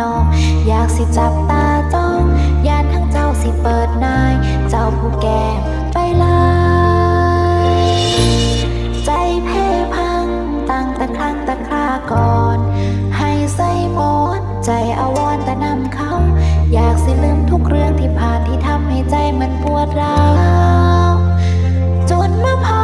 นอง อยากสิจับตาจ้องยานทั้งเจ้าสิเปิดนาย เจ้าผู้แก่ไปลายใจเพ่พังตั้งแต่ครั้งแต่คราก่อน ให้ใส่หมดใจอาวรแต่นำเขา อยากสิลืมทุกเรื่องที่ผ่านที่ทำให้ใจมันปวดร้าวจนมาพอ